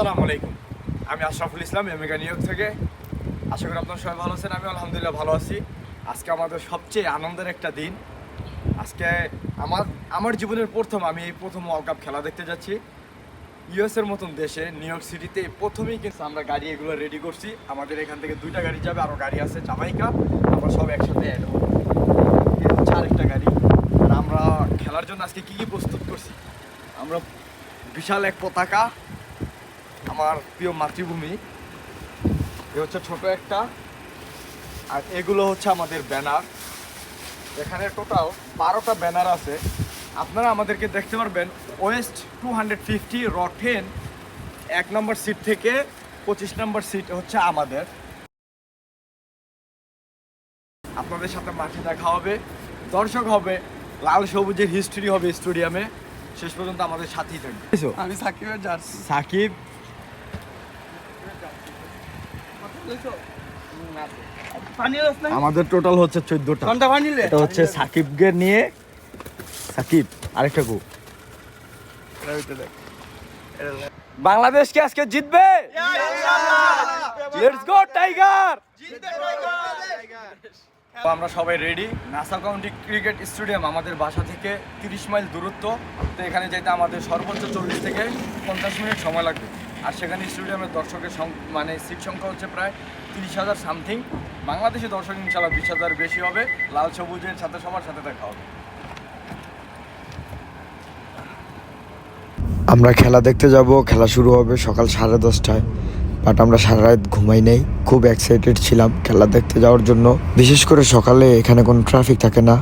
আসসালামু আলাইকুম। আমি আশরাফুল ইসলাম এমেগা নিউ ইয়র্ক থেকে। আশা করি আপনারা সবাই ভালো আছেন, আমি আলহামদুলিল্লাহ ভালো আছি। আজকে আমাদের সবচেয়ে আনন্দের একটা দিন। আজকে আমার আমার জীবনের প্রথম, আমি এই প্রথম ওয়ার্ল্ড কাপ খেলা দেখতে যাচ্ছি। ইউএস এর মতন দেশে নিউ ইয়র্ক সিটিতে প্রথমেই কিন্তু আমরা গাড়ি এগুলো রেডি করছি। আমাদের এখান থেকে দুইটা গাড়ি যাবে আরও গাড়ি আছে জামাইকা আমরা সব একসাথে এই হচ্ছে আরেকটা গাড়ি। আর আমরা খেলার জন্য আজকে কি কি প্রস্তুত করছি? আমরা বিশাল এক পতাকা আমার প্রিয় মাতৃভূমি। এ হচ্ছে ছোট একটা। আর এগুলো হচ্ছে আমাদের ব্যানার। এখানে টোটাল বারোটা ব্যানার আছে। আপনারা আমাদেরকে দেখতে পারবেন ওয়েস্ট টু হান্ড্রেড ফিফটি রটেন এক নম্বর সিট থেকে পঁচিশ নম্বর সিট হচ্ছে আমাদের। আপনাদের সাথে মাঠে দেখা হবে। দর্শক হবে লাল সবুজের হিস্ট্রি হবে স্টেডিয়ামে শেষ পর্যন্ত আমাদের সাথেই থাকবে। আমি সাকিবের জার্সি সাকিব আমাদের টোটাল হচ্ছে চোদ্দটা। এটা হচ্ছে সাকিবকে নিয়ে সাকিব আরেকটা কু বাংলাদেশ কি আজকে জিতবে? লেটস গো টাইগার আমরা সবাই ready Nassau county cricket stadium আমাদের বাসা থেকে তিরিশ মাইল দূরত্ব। তো এখানে যেতে আমাদের সর্বোচ্চ চল্লিশ থেকে পঞ্চাশ মিনিট সময় লাগবে। আর সেখানে স্টেডিয়ামের দর্শকের মানে সিট সংখ্যা হচ্ছে প্রায় তিরিশ হাজার সামথিং বাংলাদেশি দর্শক ইনশাল্লাহ বিশ হাজার বেশি হবে। লাল সবুজের সাথে সবার সাথে দেখা হবে। আমরা খেলা দেখতে যাব। খেলা শুরু হবে সকাল সাড়ে দশটায়। বাট আমরা সারা রাত ঘুমাই নেই। খুব এক্সাইটেড ছিলাম খেলা দেখতে যাওয়ার জন্য। বিশেষ করে সকালে এখানে কোনো ট্রাফিক থাকে না।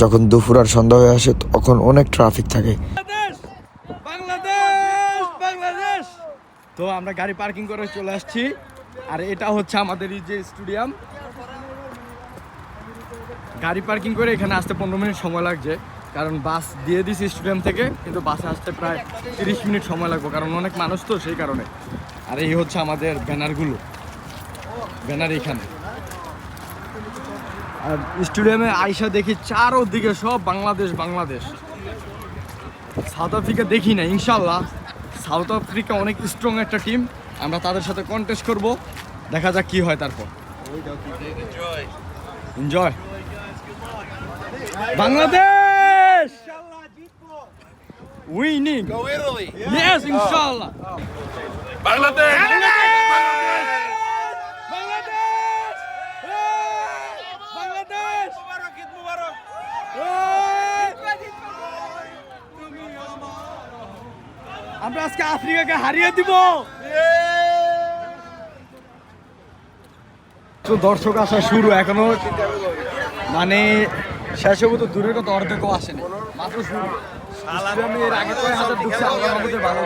যখন দুপুর আর সন্ধ্যা হয়ে আসে, তখন অনেক ট্রাফিক থাকে বাংলাদেশ বাংলাদেশ তো আমরা গাড়ি পার্কিং করে চলে আসছি। আর এটা হচ্ছে আমাদের এই যে স্টেডিয়াম। গাড়ি পার্কিং করে এখানে আসতে পনেরো মিনিট সময় লাগছে। কারণ বাস দিয়ে দিছি স্টেডিয়াম থেকে, কিন্তু বাসে আসতে প্রায় তিরিশ মিনিট সময় লাগবে, কারণ অনেক মানুষ তো সেই কারণে। আর এই হচ্ছে আমাদের ব্যানারগুলো, ব্যানার এখানে। আর স্টেডিয়ামে আইসা দেখি চারোদিকে সব বাংলাদেশ বাংলাদেশ। সাউথ আফ্রিকা দেখি না ইনশাল্লাহ। সাউথ আফ্রিকা অনেক স্ট্রং একটা টিম আমরা তাদের সাথে কন্টেস্ট করব। দেখা যাক কি হয় তারপর। এনজয় বাংলাদেশ! উইনিং ইয়েস ইনশাআল্লাহ বাংলাদেশ বাংলাদেশ বাংলাদেশ মুবারক ঈদ মুবারক আমরা আজকে আফ্রিকাকে হারিয়ে দিব। দর্শক আসা শুরু এখনও। মানে শেষ তো দূরের কথা, অর্ধেকও আসেনি। মাত্র শুরু। ঢুকছে ভালো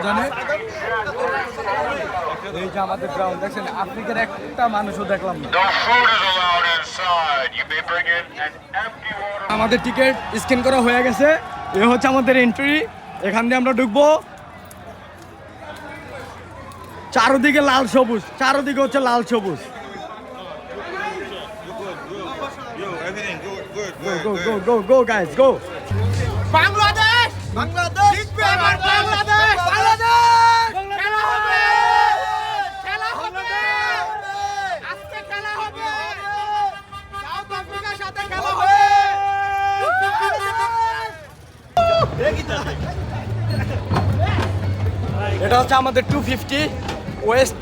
আমাদের দেখছেন? আফ্রিকার একটা মানুষও দেখলাম. আমাদের টিকিট স্ক্যান করা হয়ে গেছে। এ হচ্ছে আমাদের এন্ট্রি এখান দিয়ে আমরা ঢুকবো। চারোদিকে লাল সবুজ চারোদিকে হচ্ছে লাল সবুজ। Go go go go guys go Bangladesh! Bangladesh! জিতবে এবার বাংলাদেশ! বাংলাদেশ! খেলা হবে! খেলা হবে। আজকে খেলা হবে! সাউথ আফ্রিকার সাথে খেলা হবে! এটা হচ্ছে আমাদের টু ফিফটি ওয়েস্ট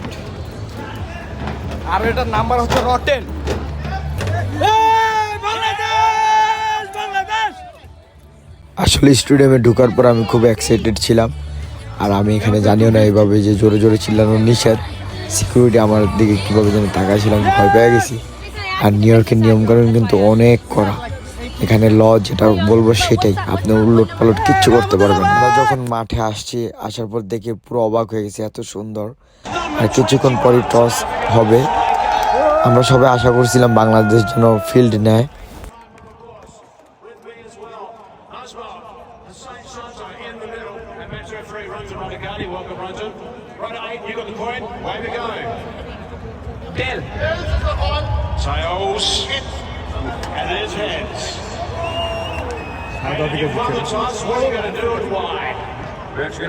আর এটার নাম্বার হচ্ছে রটেন বাংলাদেশ বাংলাদেশ! আসলে স্টেডিয়ামে ঢোকার পর আমি খুব এক্সাইটেড ছিলাম। আর আমি এখানে জানিও না এইভাবে যে জোরে জোরে চিল্লানো নিষেধ। সিকিউরিটি আমার দিকে কীভাবে যেন তাকাইছিলাম ভয় পেয়ে গেছি। আর নিউ ইয়র্কের নিয়মকানুন কিন্তু অনেক কড়া। এখানে ল যেটা বলব সেটাই। আপনি উল্লট পালট কিচ্ছু করতে পারবেন আমরা যখন মাঠে আসছি, আসার পর দেখে পুরো অবাক হয়ে গেছে, এত সুন্দর। আর কিছুক্ষণ পরই টস হবে। আমরা সবাই আশা করছিলাম বাংলাদেশ যেন ফিল্ড নেয়।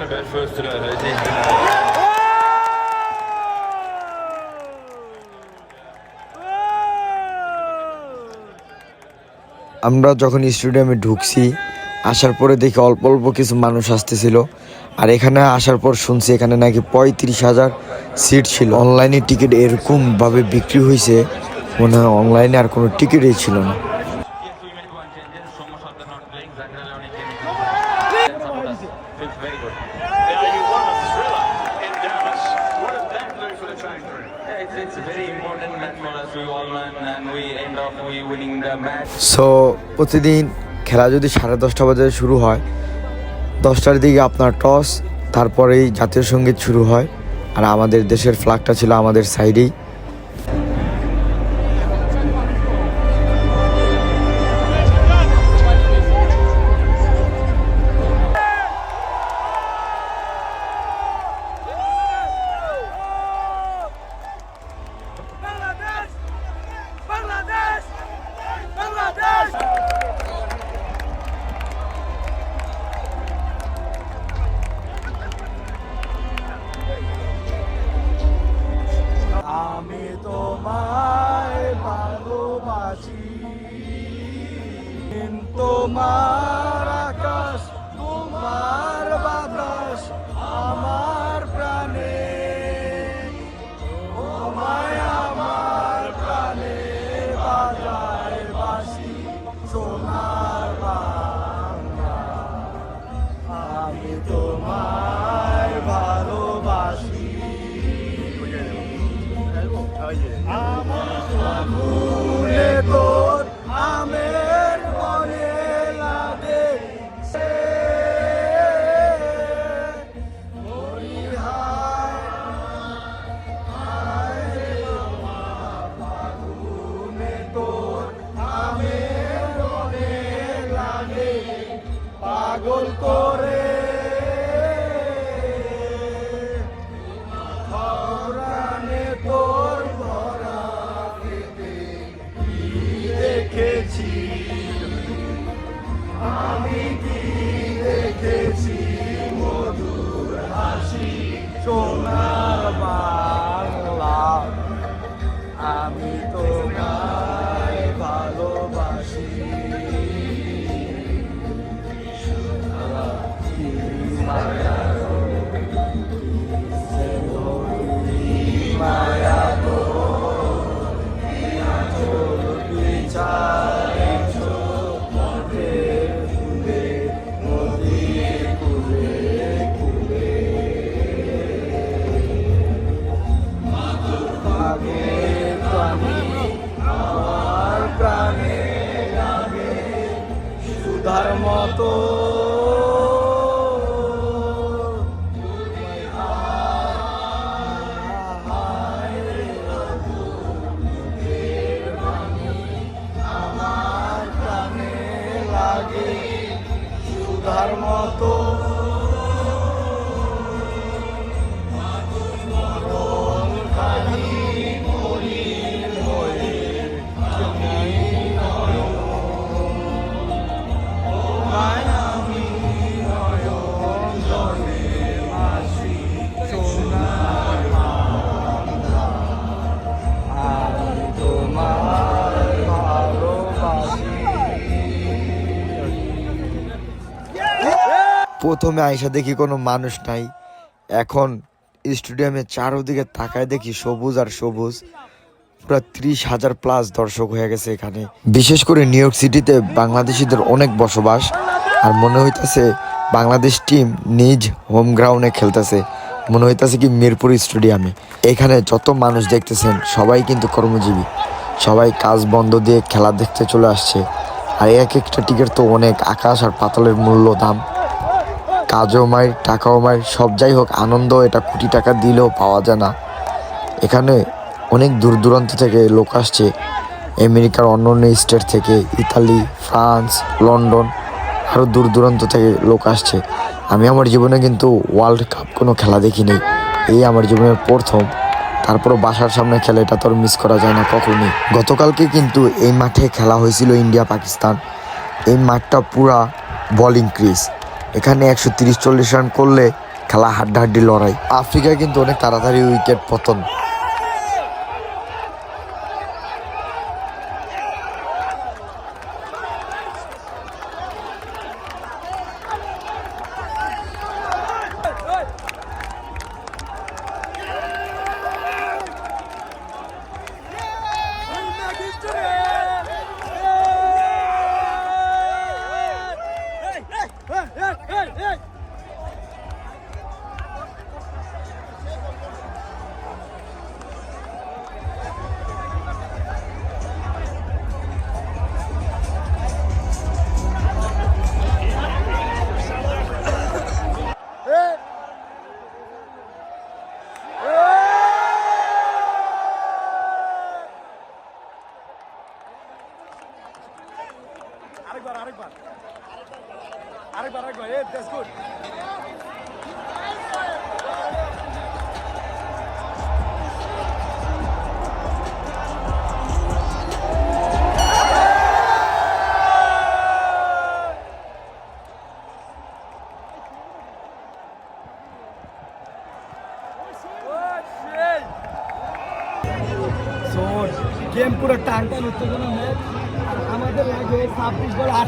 going to bat first today, Hazy. আমরা যখন স্টেডিয়ামে ঢুকছি আসার পরে দেখি অল্প অল্প কিছু মানুষ আসতেছিল। আর এখানে আসার পর শুনছি এখানে নাকি পঁয়ত্রিশ হাজার সিট ছিল। অনলাইনে টিকিট এরকমভাবে বিক্রি হয়েছে মনে হয় অনলাইনে আর কোনো টিকিটই ছিল না। প্রতিদিন খেলা যদি সাড়ে দশটা বাজে শুরু হয়, দশটার দিকে আপনার টস, তারপরেই জাতীয় সংগীত শুরু হয়। আর আমাদের দেশের ফ্ল্যাগটা ছিল আমাদের সাইডেই। Allah. প্রথমে আইসা দেখি কোনো মানুষ নাই। এখন স্টেডিয়ামে চারোদিকে তাকায় দেখি সবুজ আর সবুজ। পুরো ত্রিশ হাজার প্লাস দর্শক হয়ে গেছে এখানে। বিশেষ করে নিউ ইয়র্ক সিটিতে বাংলাদেশিদের অনেক বসবাস। আর মনে হইতাছে বাংলাদেশ টিম নিজ হোম গ্রাউন্ডে খেলতেছে। মনে হইতাছে কি মিরপুর স্টেডিয়ামে। এখানে যত মানুষ দেখতেছেন, সবাই কিন্তু কর্মজীবী। সবাই কাজ বন্ধ দিয়ে খেলা দেখতে চলে আসছে। আর এক একটা টিকিট তো অনেক, আকাশ আর পাতালের মূল্য দাম। কাজও মায়ের টাকাও মায়ের সব যাই হোক আনন্দ এটা কোটি টাকা দিলেও পাওয়া যায় না। এখানে অনেক দূর দূরান্ত থেকে লোক আসছে, আমেরিকার অন্য অন্য স্টেট থেকে, ইতালি, ফ্রান্স, লন্ডন আরও দূর দূরান্ত থেকে লোক আসছে। আমি আমার জীবনে কিন্তু ওয়ার্ল্ড কাপ কোনো খেলা দেখিনি, এই আমার জীবনের প্রথম। তারপরও বাসার সামনে খেলে এটা তো মিস করা যায় না কখনই। গতকালকে কিন্তু এই মাঠে খেলা হয়েছিল ইন্ডিয়া পাকিস্তান এই মাঠটা পুরা বলিং ক্রিজ এখানে একশো তিরিশ চল্লিশ রান করলে খেলা হাড্ডাহাড্ডি লড়াই। আফ্রিকায় কিন্তু অনেক তাড়াতাড়ি উইকেট পতন। আরেকবার আরেকবার। আরেকবার আরেকবার এ দ্যাটস গুড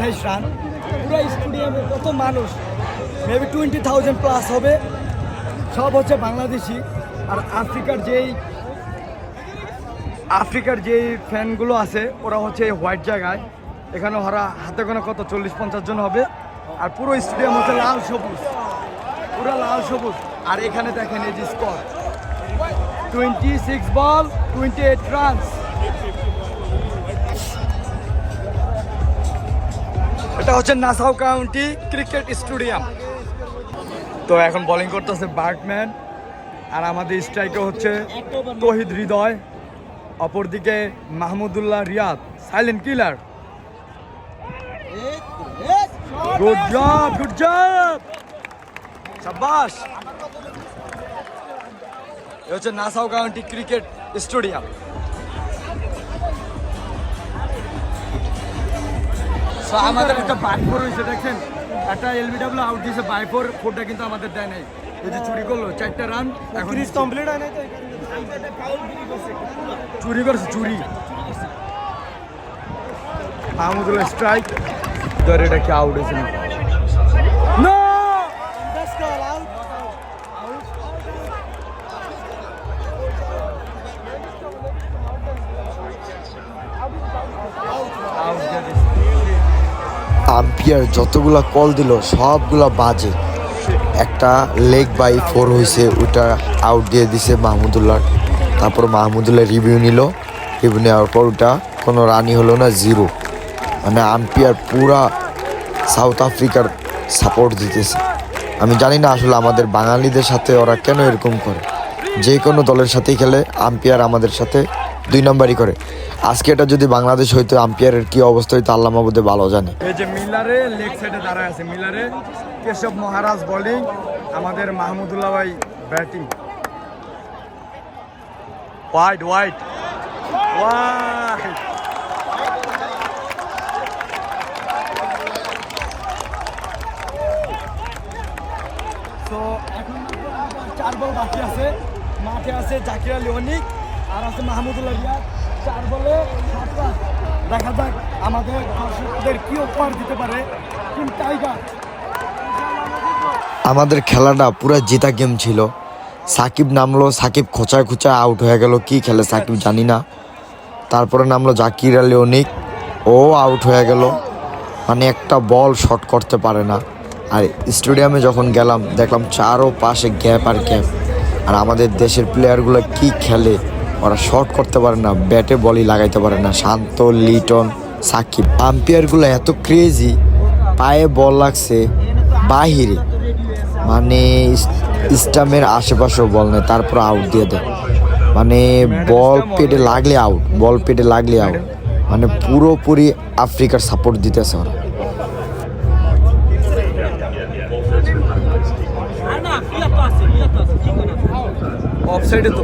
আঠাইশ রান পুরো স্টেডিয়ামে কত মানুষ? মেবি টোয়েন্টি থাউজেন্ড প্লাস হবে। সব হচ্ছে বাংলাদেশি। আর আফ্রিকার যেই আফ্রিকার যেই ফ্যানগুলো আছে, ওরা হচ্ছে এই হোয়াইট জায়গায়। এখানে ওরা হাতে গোনা কত? চল্লিশ পঞ্চাশ জন হবে। আর পুরো স্টেডিয়াম হচ্ছে লাল সবুজ। পুরো লাল সবুজ। আর এখানে দেখেন এই যে score twenty six ball twenty eight runs এটা হচ্ছে নাসাউ কাউন্টি ক্রিকেট স্টেডিয়াম। তো এখন বোলিং করতেছে বার্টম্যান আর আমাদের স্ট্রাইকে হচ্ছে তহিদ হৃদয়, অপরদিকে Mahmudullah Riyad silent killer good job good job সাবাস এ হচ্ছে Nassau county cricket stadium. So, আমাদের একটা বাইফোর হয়েছে দেখছেন? একটা এলবিডাব্লিউ আউট দিয়েছে বাইফোর ফোরটা কিন্তু আমাদের দেয় নাই। এই যে চুরি করল চারটা রান এখন কমপ্লিট হয় নাই চুরি করছে চুরি। আমাদের স্ট্রাইক ধরে এটা কি আউট হয়েছে। না আম্পিয়ার যতগুলা কল দিল, সবগুলা বাজে। একটা লেগ বাই ফোর হয়েছে ওটা আউট দিয়ে দিছে মাহমুদুল্লাহ। তারপর মাহমুদুল্লাহ রিভিউ নিল। রিভিউ নেওয়ার পর ওটা কোনো রানই হলো না জিরো মানে আম্পিয়ার পুরা সাউথ আফ্রিকার সাপোর্ট দিতেছে। আমি জানি না আসলে আমাদের বাঙালিদের সাথে ওরা কেন এরকম করে। যে কোনো দলের সাথেই খেলে, আম্পিয়ার আমাদের সাথে দুই নম্বরই করে। আজকে এটা যদি বাংলাদেশ হইতো, আম্পিয়ারের কি অবস্থা হইতো, আল্লাহ মাহবুদে ভালো জানে। এই যে মিলারে লেগ সাইডে দাঁড়ায় আছে, মিলারে। কেশব মহারাজ বোলিং আমাদের মাহমুদুল্লাহ ভাই ব্যাটিং হোয়াইট হোয়াইট হোয়াইট তো এখন চার বল বাকি আছে। মাঠে আছে জাকির আলী অনিক, আর আছে মাহমুদুল্লাহ রিয়াদ। চার বলে দেখা যাক আমাদের দর্শকদের কি উপহার দিতে পারে টিম টাইগার। আমাদের খেলাটা পুরো জেতা গেম ছিল। সাকিব নামলো, সাকিব খোঁচায় খোঁচায় আউট হয়ে গেল। কি খেলে সাকিব জানি না। তারপরে নামলো জাকির আলী অনিক। ও আউট হয়ে গেল। মানে একটা বল শট করতে পারে না। আর স্টেডিয়ামে যখন গেলাম, দেখলাম চারো পাশে গ্যাপ আর গ্যাপ আর আমাদের দেশের প্লেয়ারগুলো কি খেলে? ওরা শর্ট করতে পারে না ব্যাটে বলই লাগাইতে পারে না। শান্ত লিটন সাকিব। আম্পায়ারগুলো এত ক্রেজি পায়ে বল লাগছে বাহিরে। মানে স্টামের আশেপাশেও বল নেই তারপর আউট দিয়ে দেয়। মানে বল পেটে লাগলে আউট বল পেটে লাগলে আউট মানে পুরোপুরি আফ্রিকার সাপোর্ট দিতেছে ওরা। অফসাইডে তো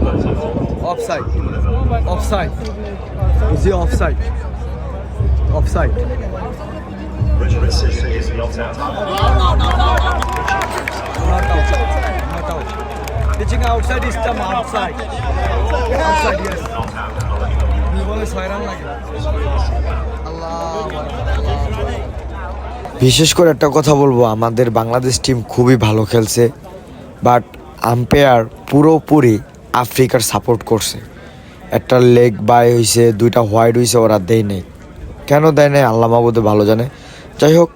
offside offside G offside offside pitching outside is the outside. Outside yes. বিশেষ করে একটা কথা বলব আমাদের বাংলাদেশ টিম খুবই ভালো খেলছে বাট আম্পায়ার পুরোপুরি আফ্রিকার সাপোর্ট করছে। একটা লেগ বাই হয়েছে দুইটা হোয়াইট হয়েছে ওরা দেয় নেই। কেন দেয় নেই? আল্লাহ মাহবুদে ভালো জানে। যাই হোক,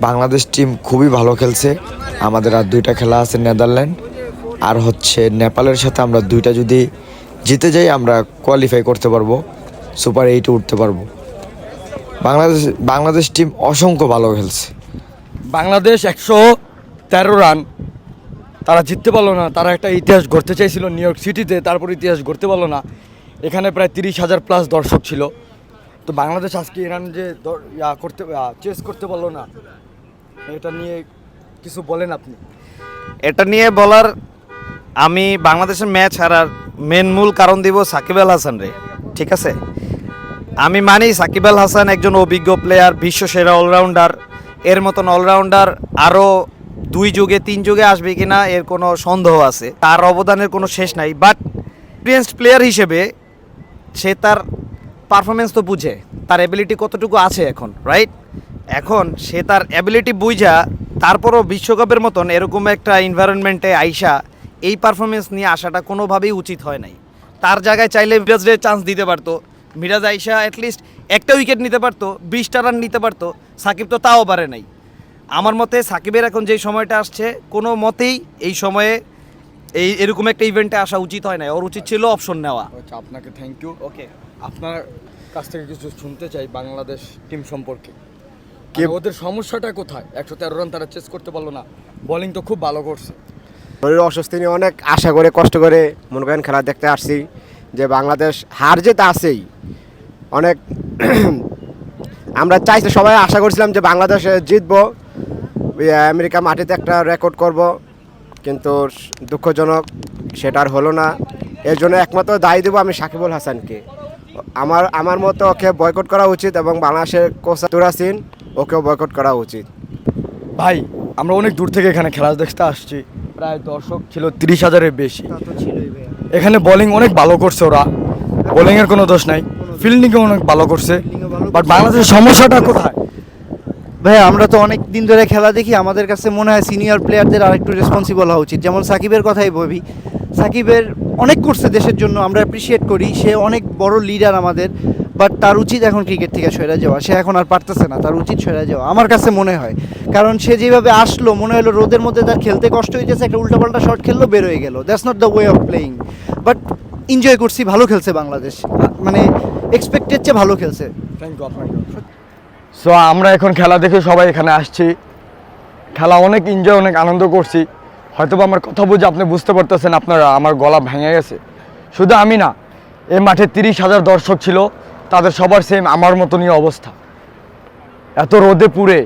বাংলাদেশ টিম খুবই ভালো খেলছে। আমাদের আর দুইটা খেলা আছে নেদারল্যান্ড আর হচ্ছে নেপালের সাথে আমরা দুইটা যদি জিতে যাই, আমরা কোয়ালিফাই করতে পারব। সুপার এইটে উঠতে পারব। বাংলাদেশ বাংলাদেশ টিম অসংখ্য ভালো খেলছে। বাংলাদেশ একশো তেরো রান তারা জিততে পারল না। তারা একটা ইতিহাস গড়তে চাইছিল নিউ ইয়র্ক সিটিতে তারপর ইতিহাস গড়তে পারল না। এখানে প্রায় তিরিশ হাজার প্লাস দর্শক ছিল। তো বাংলাদেশ আজকে ইরান যে ইয়া করতে চেস করতে পারল না, এটা নিয়ে কিছু বলেন আপনি। এটা নিয়ে বলার আমি বাংলাদেশের ম্যাচ হারার মেন মূল কারণ দিব সাকিব আল হাসান রে, ঠিক আছে? আমি মানি সাকিব আল হাসান একজন অভিজ্ঞ প্লেয়ার বিশ্ব সেরা অলরাউন্ডার এর মতন অলরাউন্ডার আরও দুই যুগে, তিন যুগে আসবে কিনা এর কোনো সন্দেহ আছে। তার অবদানের কোনো শেষ নাই বাট এক্সপিরিয়েন্সড প্লেয়ার হিসেবে সে তার পারফরমেন্স তো বুঝে, তার অ্যাবিলিটি কতটুকু আছে এখন রাইট এখন সে তার অ্যাবিলিটি বুঝা তারপরও বিশ্বকাপের মতন এরকম একটা এনভায়রনমেন্টে আইসা, এই পারফরমেন্স নিয়ে আসাটা কোনোভাবেই উচিত হয় নাই। তার জায়গায় চাইলে মিরাজরে চান্স দিতে পারতো। মিরাজ আইসা অ্যাটলিস্ট একটা উইকেট নিতে পারতো, বিশটা রান নিতে পারতো, সাকিব তো তাও পারে নাই। আমার মতে সাকিবের এখন যেই সময়টা আসছে কোনো মতেই এই সময়ে এই এরকম একটা ইভেন্টে আসা উচিত হয় না ওর উচিত ছিল অপশন নেওয়া। আচ্ছা আপনাকে থ্যাংক ইউ ওকে আপনার কাছ থেকে কিছু শুনতে চাই বাংলাদেশ টিম সম্পর্কে। কে ওদের সমস্যাটা কোথায়? একশো তেরো রান তারা চেস করতে পারল না। বোলিং তো খুব ভালো করছে। শরীর অস্বস্তি নিয়ে অনেক আশা করে কষ্ট করে মনে করেন খেলা দেখতে আসছি যে বাংলাদেশ হার যেতে আছেই। অনেক আমরা চাইছি সবাই আশা করছিলাম যে বাংলাদেশ জিতবো। আমেরিকা মাটিতে একটা রেকর্ড করব। কিন্তু দুঃখজনক সেটা আর হলো না। এর জন্য একমাত্র দায়ী দেবো আমি সাকিবুল হাসানকে। আমার আমার মতো ওকে বয়কট করা উচিত এবং বাংলাদেশের কোচ তুরাসিন ওকেও বয়কট করা উচিত। ভাই আমরা অনেক দূর থেকে এখানে খেলা দেখতে আসছি। প্রায় দর্শক ছিল তিরিশ হাজারের বেশি। এখানে বোলিং অনেক ভালো করছে ওরা। বোলিং এর কোনো দোষ নাই। ফিল্ডিংও অনেক ভালো করছে। বাট বাংলাদেশের সমস্যাটা কোথায়? ভাই, আমরা তো অনেক দিন ধরে খেলা দেখি, আমাদের কাছে মনে হয় সিনিয়র প্লেয়ারদের আরেকটু রেসপন্সিবল হওয়া উচিত। যেমন সাকিবের কথাই ভাবি সাকিবের অনেক করছে দেশের জন্য আমরা অ্যাপ্রিসিয়েট করি, সে অনেক বড় লিডার আমাদের বাট তার উচিত এখন ক্রিকেট থেকে সরে যাওয়া। সে এখন আর পারতেছে না, তার উচিত সরে যাওয়া, আমার কাছে মনে হয়। কারণ সে যেভাবে আসলো, মনে হলো রোদের মধ্যে তার খেলতে কষ্ট হয়ে হয়েছে একটা উল্টাপাল্টা শট খেললো, বের হয়ে গেল। That's not the way of playing but enjoy করছি, ভালো খেলছে বাংলাদেশ। মানে এক্সপেক্টেড চেয়ে ভালো খেলছে। থ্যাংক ইউ সো আমরা এখন খেলা দেখে সবাই এখানে আসছি। খেলা অনেক এনজয় অনেক আনন্দ করছি। হয়তো আমার কথা বুঝে আপনি বুঝতে পারতেছেন আপনারা, আমার গলা ভেঙে গেছে। শুধু আমি না এই মাঠে তিরিশ হাজার দর্শক ছিল, তাদের সবার সেম আমার মতনই অবস্থা। এত রোদে পুড়ে,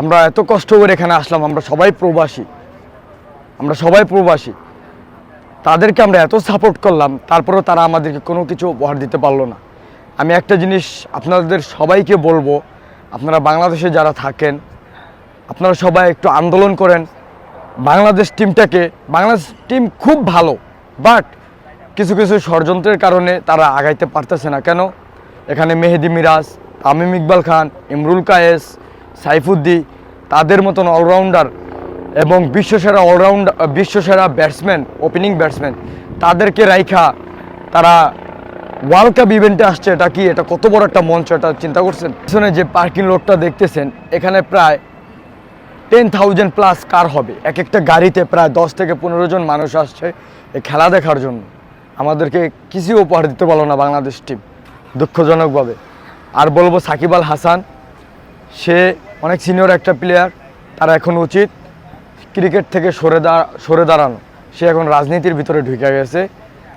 আমরা এত কষ্ট করে এখানে আসলাম, আমরা সবাই প্রবাসী। আমরা সবাই প্রবাসী। তাদেরকে আমরা এত সাপোর্ট করলাম, তারপরেও তারা আমাদেরকে কোনো কিছু উপহার দিতে পারল না। আমি একটা জিনিস আপনাদের সবাইকে বলব আপনারা বাংলাদেশে যারা থাকেন, আপনারা সবাই একটু আন্দোলন করেন। বাংলাদেশ টিমটাকে, বাংলাদেশ টিম খুব ভালো বাট কিছু কিছু ষড়যন্ত্রের কারণে তারা আগাইতে পারতেছে না। কেন? এখানে মেহেদি মিরাজ, তামিম ইকবাল খান, ইমরুল কায়েস সাইফুদ্দি তাদের মতন অলরাউন্ডার এবং বিশ্বসেরা অলরাউন্ড বিশ্বসেরা ব্যাটসম্যান ওপেনিং ব্যাটসম্যান তাদেরকে রাইখা তারা ওয়ার্ল্ড কাপ ইভেন্টে আসছে, এটা কি? এটা কত বড় একটা মঞ্চ, এটা চিন্তা করছেন? পিছনে যে পার্কিং লোডটা দেখতেছেন, এখানে প্রায় টেন থাউজেন্ড প্লাস কার হবে। এক একটা গাড়িতে প্রায় দশ থেকে পনেরো জন মানুষ আসছে এই খেলা দেখার জন্য। আমাদেরকে কিছু উপহার দিতে পারল না বাংলাদেশ টিম দুঃখজনকভাবে। আর বলব সাকিব আল হাসান, সে অনেক সিনিয়র একটা প্লেয়ার তার এখন উচিত ক্রিকেট থেকে সরে দা, সরে দাঁড়ানো। সে এখন রাজনীতির ভিতরে ঢুকে গেছে।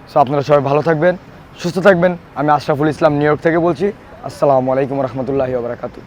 সো আপনারা সবাই ভালো থাকবেন। সুস্থ থাকবেন। আমি আশরাফুল ইসলাম নিউ ইয়র্ক থেকে বলছি আসসালামু আলাইকুম রহমতুল্লাহি বারাকাতু